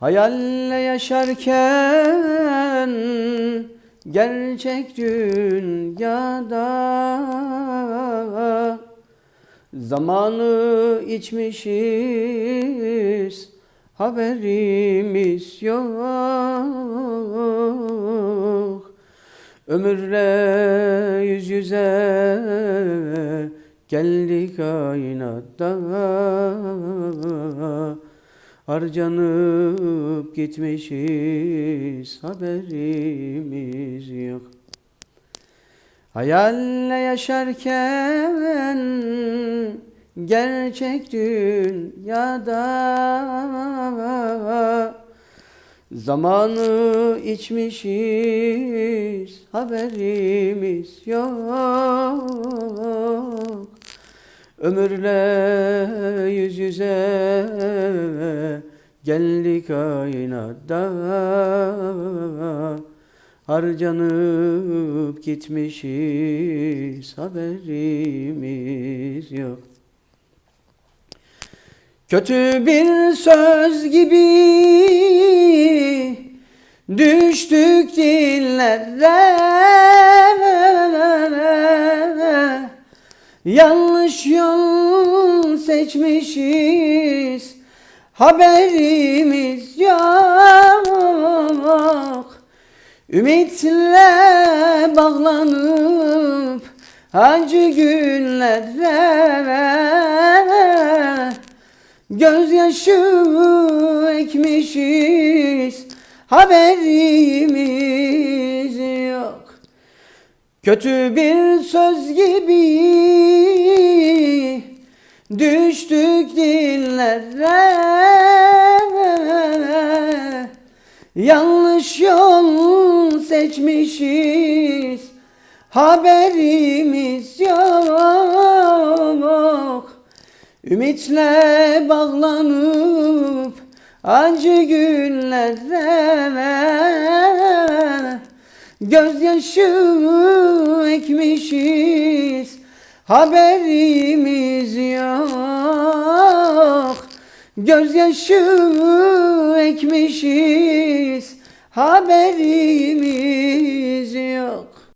Hayalle yaşarken gerçek dünyada Zamanı içmişiz haberimiz yok. Ömürle yüz yüze geldik aynatta Harcanıp gitmişiz haberimiz yok. Hayalle yaşarken gerçek dünyada Zamanı içmişiz haberimiz yok. Ömürle yüz yüze geldik aynada Harcanıp gitmişiz haberimiz yok. Kötü bir söz gibi düştük dillere. Yanlış yol seçmişiz haberimiz yok. Ümitle bağlanıp acı günlere Gözyaşı ekmişiz. Haberimiz yok. Kötü bir söz gibi düştük dillere. Yanlış yol seçmişiz. Haberimiz yok. Ümitle bağlanıp acı günlere. Gözyaşı ekmişiz haberimiz yok. Gözyaşı ekmişiz. Haberimiz yok